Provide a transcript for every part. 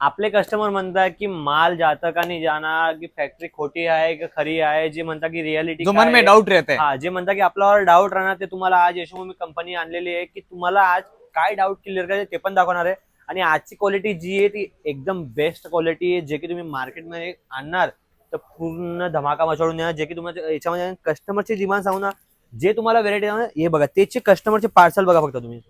आपले कस्टमर म्हणतात की माल जातं का नाही जाणार की फॅक्टरी खोटी आहे की खरी आहे जे म्हणतात की रियालिटी जो मन में डाउट रहता है. हा जे म्हणतात की आपल्यावर डाऊट राहणार ते तुम्हाला आज यशोभूमी कंपनी आणलेली आहे की तुम्हाला आज काय डाऊट क्लिअर करायचे ते पण दाखवणार आहे. आणि आजची क्वालिटी जी आहे ती एकदम बेस्ट क्वालिटी आहे जे की तुम्ही मार्केटमध्ये आणणार तर पूर्ण धमाका मचाडून देणार जे की तुम्हाला याच्यामध्ये कस्टमरची डिमांड सांगू ना जे तुम्हाला व्हेरायटी हे बघा त्याचे कस्टमरचे पार्सल बघा फक्त तुम्ही.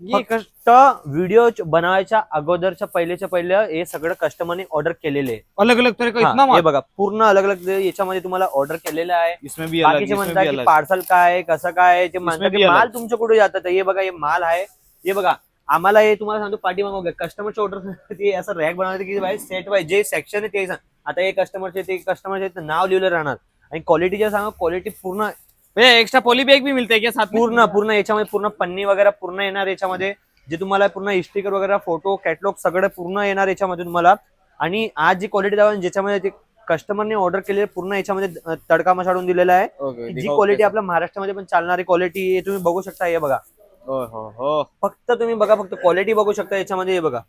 फक्त व्हिडिओ बनवायच्या अगोदरच्या पहिलेच्या पहिले हे सगळं कस्टमरने ऑर्डर केलेले. आहे अलग अलग तरह का हा, इतना हे माल बघा पूर्ण अलग अलग याच्यामध्ये तुम्हाला ऑर्डर केलेलं आहे. इसमें भी अलग बाकीचे इसमें म्हणतात की अलग. पार्सल काय आहे, कसं काय आहे, ते म्हणतात भी की अलग. माल तुमच्या कुठे जातात. हे बघा हे माल आहे. हे बघा आम्हाला हे तुम्हाला सांगतो पाठी मागो कस्टमरच्या ऑर्डर ते असं रॅक बनवते की बाई सेट वाईज जे सेक्शन आहे ते सांग. आता हे कस्टमरचे ते कस्टमरचे नाव लिहिलं राहणार. आणि क्वालिटीचे सांगा क्वालिटी पूर्ण एक्स्ट्रा पॉली बैग भी मिलते हैं क्या साथ पूर्ण पूर्ण याच्यामध्ये पूर्ण पन्नी वगैरे पूर्ण येणार याच्यामध्ये. जे तुम्हाला पूर्ण स्टिकर वगैरे फोटो कॅटलॉग सगळं पूर्ण येणार याच्यामध्ये तुम्हाला. आणि आज जी क्वालिटी दावा ज्याच्यामध्ये ते कस्टमरने ऑर्डर केलेले पूर्ण याच्यामध्ये तडका मसाडून दिलेला आहे. जी क्वालिटी। आपल्या महाराष्ट्रामध्ये पण चालणारी क्वालिटी आहे तुम्ही बघू शकता हे बघा. हो हो. फक्त तुम्ही बघा फक्त क्वालिटी बघू शकता याच्यामध्ये हे बघा.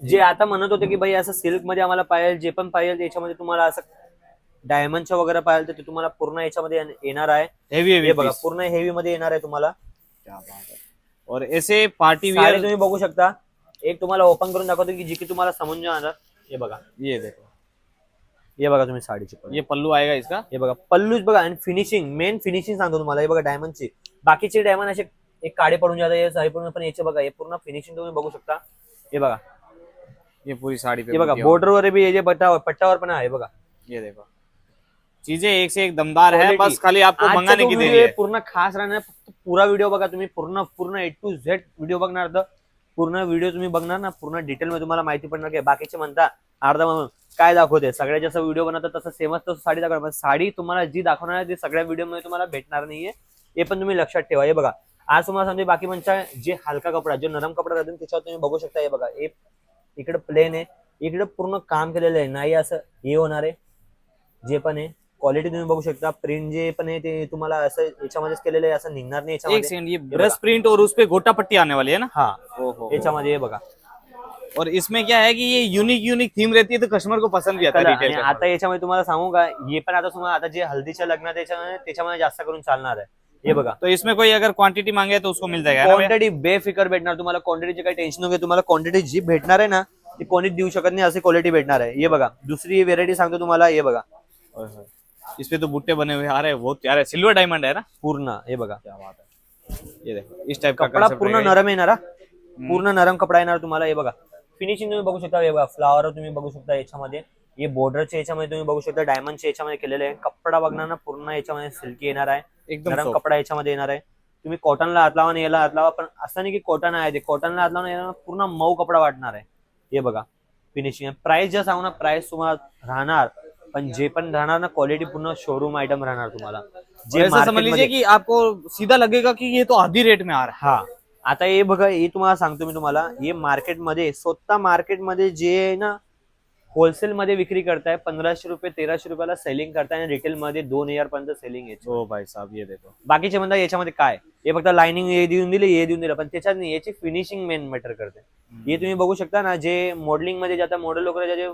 जे आता म्हणत होते की भाई असं सिल्कमध्ये आम्हाला पाहिजे जे पण पाहिजे याच्यामध्ये तुम्हाला असं डायमंडच्या वगैरे पाहिजे तर ते तुम्हाला पूर्ण याच्यामध्ये येणार आहे. हेवी हेवी हे पूर्ण हेवी मध्ये येणार आहे तुम्हाला. क्या बात है. और ऐसे पार्टी साडी वियर तुम्ही बघू शकता. एक तुम्हाला ओपन करून दाखवतो की जी की तुम्हाला समजून जाणार. हे बघा. ये देखो. हे बघा तुम्ही साडीची quality. ये पल्लू आएगा इसका? हे बघा पल्लूच बघा आणि फिनिशिंग मेन फिनिशिंग सांगतो तुम्हाला. हे बघा डायमंडची बाकीचे डायमंड असे एक काळे पडून जातात हे साडी पडून पण याचे बघा हे पूर्ण फिनिशिंग तुम्ही बघू शकता. हे बघा. ये पूरी साड़ी पे हे बघा बूटी बॉर्डर वर बी हे जे पट्टावर पट्टावर पण आहे बघा. होगी। ये देखो. चीजें एक से एक दमदार है. बस खाली आपको मंगाने की देरी आहे है। पूर्ण खास राहणार फक्त पुरा व्हिडिओ बघा तुम्ही पूर्ण पूर्ण ए टू झेड व्हिडिओ बघणार तर पूर्ण व्हिडिओ तुम्ही बघणार ना पूर्ण डिटेल मध्ये तुम्हाला माहिती पडणार की बाकीचे म्हणता अर्धा म्हणून काय दाखवते सगळ्यात जास्त व्हिडिओ बनवतात तसं सेमच तसं साडी दाखवणार पण साडी तुम्हाला जी दाखवणार आहे ती सगळ्या व्हिडिओमध्ये तुम्हाला भेटणार नाहीये हे पण तुम्ही लक्षात ठेवा हे बघा. आज तुम्हाला सांगते बाकी म्हणजे जे हलका कपडा जो नरम कपडा राहतो त्याच्यावर तुम्ही बघू शकता हे बघा हे इकडे प्लेन आहे इकडे पूर्ण काम केलेलं आहे नाही असं हे होणार आहे जे पण आहे. क्वालिटी तुम्ही बघू शकता. प्रिंट जे पण आहे ते तुम्हाला असं याच्यामध्येच केलेलं आहे असं निघणार नाही एक याच्यामध्ये. सेकंड ये ब्रश प्रिंट और उस पे गोटा पट्टी आने वाली है. ना हा ओहो याच्यामध्ये हे बघा. और इसमें क्या है कि ये यूनिक यूनिक थीम रहती है तो कस्टमर को पसंद भी आता है कलर आणि आता याच्यामध्ये तुम्हाला सांगू का हे पण आता तुम्हाला आता जे हल्दीच्या लग्नात त्याच्यामध्ये त्याच्यामध्ये जास्त करून चालणार आहे. हे बघा. तो इसमें कोई अगर क्वांटिटी मांगे तो उसको मिल जाएगा है ना भैया? क्वांटिटी बेफिकर भेटणार तुम्हाला. क्वांटिटीची काही टेन्शन तुम्हाला क्वांटिटी जी भेटणार आहे ना ती कोणीच देऊ शकत नाही अशी क्वालिटी भेटणार आहे. हे बघा. दुसरी व्हेरायटी सांगतो तुम्हाला हे बघा. ओए होए। इस पे तो बुट्टे बने हुए आ रहे हैं बहुत प्यारे। सिल्वर डायमंड है ना? पूर्ण हे बघा। क्या बात है। ये देखो इस टाइप का कपडा पूर्ण नरम येणार हा. पूर्ण नरम कपडा येणार तुम्हाला हे बघा। फिनिशिंग तुम्ही बघू शकता हे बघा। फ्लावर तुम्ही बघू शकता याच्यामध्ये. हे बॉर्डरच्या याच्यामध्ये तुम्ही बघू शकता डायमंडच्या याच्यामध्ये केलेले आहे. कपडा बघणार ना पूर्ण याच्यामध्ये सिल्की येणार आहे. एकदम नरम कपडा याच्यामध्ये येणार आहे. तुम्ही कॉटनला हात लावा आणि याला हात लावा पण असं नाही की कॉटन आहे ते. कॉटनला हात पूर्ण मऊ कपडा वाटणार आहे. हे बघा फिनिशिंग प्राइस जे सांगू ना प्राइस तुम्हाला राहणार पण जे पण राहणार ना क्वालिटी पूर्ण शोरूम आयटम राहणार तुम्हाला. जे ऐसा समझ लीजिए कि आपको सीधा लगेगा कि ये तो आधी रेट में आ रहा हा? आता हे बघा हे तुम्हाला सांगतो मी तुम्हाला. हे मार्केटमध्ये स्वतः मार्केटमध्ये जे आहे ना होलसेल मध्ये विक्री करताय पंधराशे रुपये तेराशे रुपयाला सेलिंग करताय आणि रिटेल मध्ये दोन हजार पर्यंत सेलिंग याची. है ओ भाई साहब ये देखो. बाकीचे म्हणतात याच्यामध्ये काय? हे फक्त लाइनिंग हे देऊन दिले हे देऊन दिलं पण त्याच्यात नाही याची फिनिशिंग मेन मॅटर करते. हे तुम्ही बघू शकता ना जे मॉडेलिंगमध्ये जातात मॉडेल लोक जे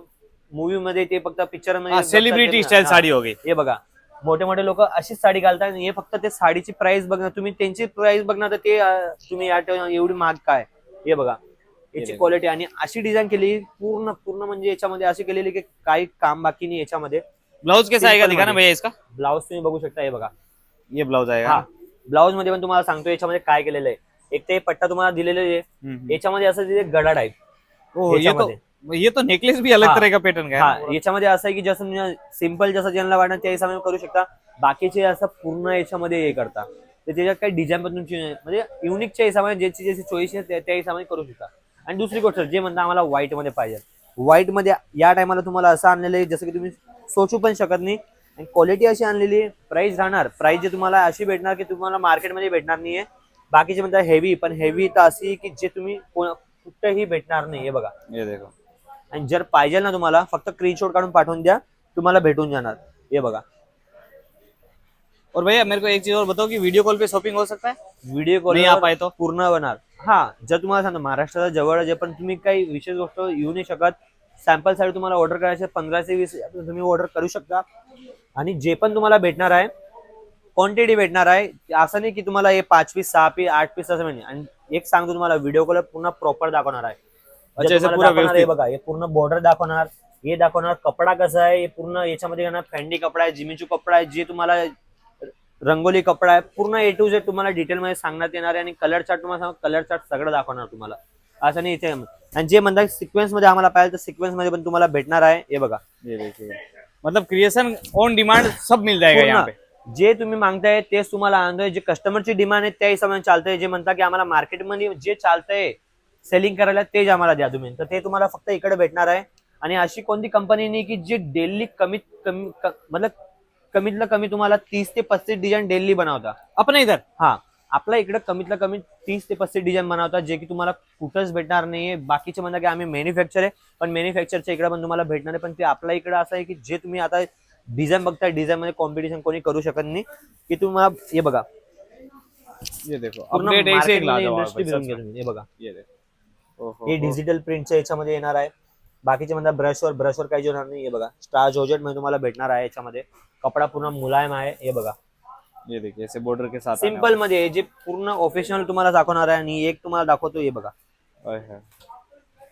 मूवी मध्ये ते फक्त पिक्चरमध्ये सेलिब्रिटी स्टाइल साड़ी हो. गई. हे बघा मोठे मोठे लोक अशीच साडी घालतात आणि हे फक्त ते साडीची प्राइस बघणार. तुम्ही त्यांची प्राइस बघणार तर ते तुम्ही या एवढी महाग काय? हे बघा याची. क्वालिटी आणि अशी डिझाईन केली पूर्ण पूर्ण म्हणजे याच्यामध्ये अशी केलेली की काही काम बाकी नाही याच्यामध्ये. ब्लाउज कैसा Simple दिखा ना. भैया इसका. ब्लाऊज तुम्ही बघू शकता हे बघा. ये ब्लाउज आएगा हा. ब्लाऊजमध्ये पण तुम्हाला सांगतो याच्यामध्ये काय केलेलं आहे. एक ते पट्टा तुम्हाला दिलेले आहे। याच्यामध्ये असं गडा टाईप ये तो याच्यामध्ये. ये तो नेकलेस भी अलग हाँ. तरह का पैटर्न का है हा? याच्यामध्ये असं आहे की जसं सिंपल जसं ज्यांना वाटणार त्या हिशोबाने करू शकता. बाकीचे असं पूर्ण याच्यामध्ये हे करता. तर त्याच्यात काही डिझाईन पण तुमची म्हणजे युनिकच्या हिशोबाने ज्याची ज्याची चॉईस आहे त्या- त्या हिशोबाने करू शकता. आणि दुसरी गोष्ट जे म्हणता आम्हाला व्हाईटमध्ये पाहिजे. व्हाईटमध्ये या टायमाला तुम्हाला असं आणलेलं आहे जसं की तुम्ही सोचू पण शकत नाही. आणि क्वालिटी अशी आणलेली प्राइस राहणार. प्राइस जे तुम्हाला अशी भेटणार की तुम्हाला मार्केटमध्ये भेटणार नाहीये. बाकीचे म्हणतात हेवी पण हेवी तर अशी की जे तुम्ही कोण- कुठेही भेटणार नाही हे बघा. ये देखो. आणि जर पाहिजे ना तुम्हाला फक्त स्क्रीनशॉट काढून पाठवून द्या तुम्हाला भेटून जाणार. हे बघा. और भैया मेरे को एक चीज और बताओ कि वीडियो कॉल पे शॉपिंग हो सकता है? व्हिडिओ कॉल नहीं आ पाए तो। पूर्ण होणार. हा जर तुम्हाला सांगतो महाराष्ट्राच्या जवळ जे पण तुम्ही काही विशेष गोष्ट येऊ नाही शकत. सॅम्पलसाठी तुम्हाला ऑर्डर करायचे पंधरा ते वीस तुम्ही ऑर्डर करू शकता. आणि जे पण तुम्हाला भेटणार आहे क्वांटिटी भेटणार आहे असं नाही की तुम्हाला हे पाच पीस सहा पीस आठ पीस असं म्हणजे आणि एक सांगतो तुम्हाला व्हिडिओ कॉल पूर्ण प्रॉपर दाखवणार आहे. जे याचं तुम्हाला पुरा दाखवणार आहे व्यवस्थित. बघा हे पूर्ण बॉर्डर दाखवणार हे दाखवणार कपडा कसा आहे हे पूर्ण याच्यामध्ये येणार फॅन्डी कपडा आहे जिमीचू कपडा आहे जे तुम्हाला रंगोली कपडा आहे पूर्ण ए टू झेड तुम्हाला डिटेल मध्ये सांगण्यात येणार आहे आणि कलर चार्ट तुम्हाला कलर चार्ट सगळं दाखवणार तुम्हाला. असं नाही इथे आणि जे म्हणतात सिक्वेन्समध्ये आम्हाला पाहिजे तर सिक्वेन्समध्ये पण तुम्हाला भेटणार आहे हे बघा. मतलब क्रिएशन ऑन डिमांड सब मिल जाएगा यहाँ पे. जे तुम्ही मागताय तेच तुम्हाला आणतोय जे कस्टमरची डिमांड आहे त्या हिशोबाने चालतंय जे म्हणता की आम्हाला मार्केटमध्ये जे चालतंय सेलिंग करायला तेच आम्हाला द्या तुम्ही. तर ते तुम्हाला फक्त इकडे भेटणार आहे. आणि अशी कोणती कंपनी नाही की जे डेली कमीत कमी मतलब कमीतला कमी तुम्हाला तीस ते पस्तीस डिझाईन डेली बनवता. अपने इधर. हा. आपल्या इकडे कमीतला कमी तीस ते पस्तीस डिझाईन बनवतात जे की तुम्हाला कुठंच भेटणार नाहीये. बाकीचे म्हणतात की आम्ही मॅन्युफॅक्चर आहे पण मॅन्युफॅक्चरच्या इकडे पण तुम्हाला भेटणार आहे. पण ते आपल्या इकडे असं आहे की जे तुम्ही आता डिझाईन बघताय डिझाईन मध्ये कॉम्पिटिशन कोणी करू शकत नाही की तुम्हाला हे बघा. ये देखो अपडेट एक ला दो. हे बघा. हे हो. डिजिटल प्रिंटच्या याच्यामध्ये येणार आहे. बाकीचे म्हणतात ब्रशवर ब्रशवर काही होणार नाही हे बघा. स्टार जॉर्जेट मध्ये तुम्हाला भेटणार आहे याच्यामध्ये. कपडा पूर्ण मुलायम आहे हे बघा. ये देखिए ऐसे बॉर्डर के साथ सिंपल मध्ये जे पूर्ण ऑफिशियल तुम्हाला दाखवणार आहे आणि एक तुम्हाला दाखवतो हे बघा. है।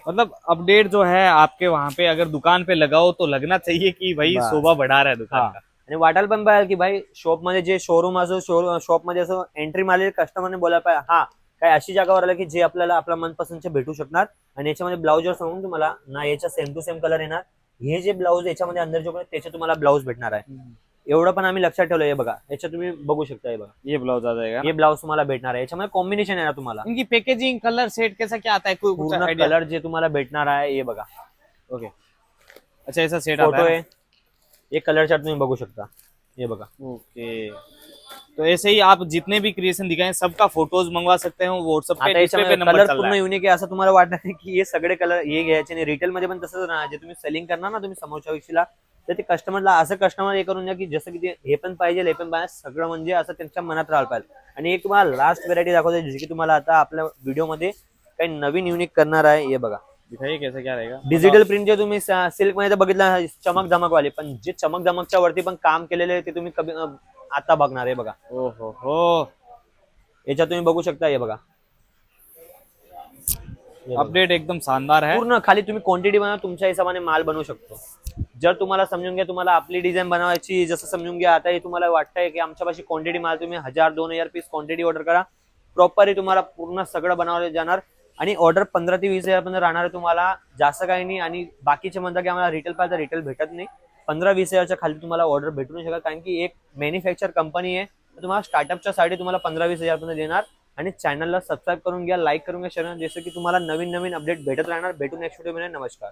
मतलब अपडेट जो है आपके वहाँ पे अगर दुकान पे लगाओ तो लगना चाहिए कि भाई. शोभा बढ़ा रहा है हा दुकान का आणि वाटायला पण पाहिजे की भाई शॉप मध्ये जे शोरूम असो शॉप मध्ये असो एंट्री मारलेले कस्टमरने बोलायला पाहिजे हा काय अशी जागावर आलं की जे आपल्याला आपल्या मनपसंतचे भेटू शकणार. आणि याच्यामध्ये ब्लाउजवर सांगून तुम्हाला ना याच्या सेम टू सेम कलर येणार. हे जे ब्लाऊज याच्यामध्ये अंदर जो त्याचे तुम्हाला ब्लाऊज भेटणार आहे. एवढं पण आम्ही लक्षात ठेवलं हे बघा. याच्यात तुम्ही बघू शकता हे बघा. ये ब्लाउज आ जाएगा हे ब्लाऊज तुम्हाला भेटणार आहे. याच्यामध्ये कॉम्बिनेशन येणार तुम्हाला. इनकी पैकेजिंग कलर सेट कैसा क्या आता है कोई कुछ पूर्ण कलर जे तुम्हाला भेटणार आहे हे बघा. ओके अच्छा ऐसा सेट आता फोटो है आहे. हे कलर चार्ट तुम्ही बघू शकता. हे बघा. ओके तो ऐसे ही आप जितने भी क्रिएशन दिखाए सबका फोटोज मंगवा सकते हैं व्हाट्सएप आता पे डिस्प्ले पे याच्यामध्ये नंबर कलर पूर्ण युनिक आहे असं तुम्हाला वाटणार नाही की हे सगळे कलर हे घ्यायचे नाही रिटेल मध्ये पण तसंच ना जे तुम्ही सेलिंग करणार ना तुम्ही समोरच्या व्यक्तीला तर ते कस्टमरला असं कस्टमर हे करून द्या की जसं की ते हे पण पाहिजे हे पण पाहिजे सगळं म्हणजे असं त्यांच्या मनात राहायला पाहिजे. आणि एक तुम्हाला लास्ट व्हरायटी दाखवते जी की तुम्हाला आता आपल्या व्हिडिओमध्ये काही नवीन युनिक करणार आहे हे बघा. कैसा क्या डिजिटल प्रिंट जे तुम्ही सिल्कमध्ये बघितलं चमक धमक वाले पण जे चमक धमकच्या वरती पण काम केलेले ते तुम्ही आता बघणार आहे बघा. ओहो हो. याच्यात तुम्ही बघू शकता हे बघा. हे. अपडेट एकदम शानदार है पूर्ण खाली तुम्ही क्वांटिटी बनवा तुमच्या हिशोबाने माल बनवू शकतो. जर तुम्हाला समजून घ्या तुम्हाला आपली डिझाईन बनवायची जसं समजून घ्या आता हे तुम्हाला वाटतंय की आमच्यापाशी क्वांटिटी माल तुम्ही हजार दोन हजार पीस क्वांटिटी ऑर्डर करा. प्रॉपरली तुम्हाला पूर्ण सगळं बनवलं जाणार. आणि ऑर्डर पंधरा ते वीस हजार पर्यंत राहणार आहे तुम्हाला. जास्त काही नाही आणि बाकीचे म्हणतात की आम्हाला रिटेल पाहिजे रिटेल भेटत नाही. पंधरा वीस हजारच्या खाली तुम्हाला ऑर्डर भेटू नाही शकत कारण की एक मॅन्युफॅक्चर कंपनी आहे. तुम्हाला स्टार्टअपच्या साठी तुम्हाला पंधरा वीस हजारपर्यंत देणार. आणि चॅनलला सबस्क्राईब करून घ्या लाईक करून घ्या शेअर जसं की तुम्हाला नवीन नवीन अपडेट भेटत राहणार. भेटून नेक्स्ट व्हिडिओ नमस्कार.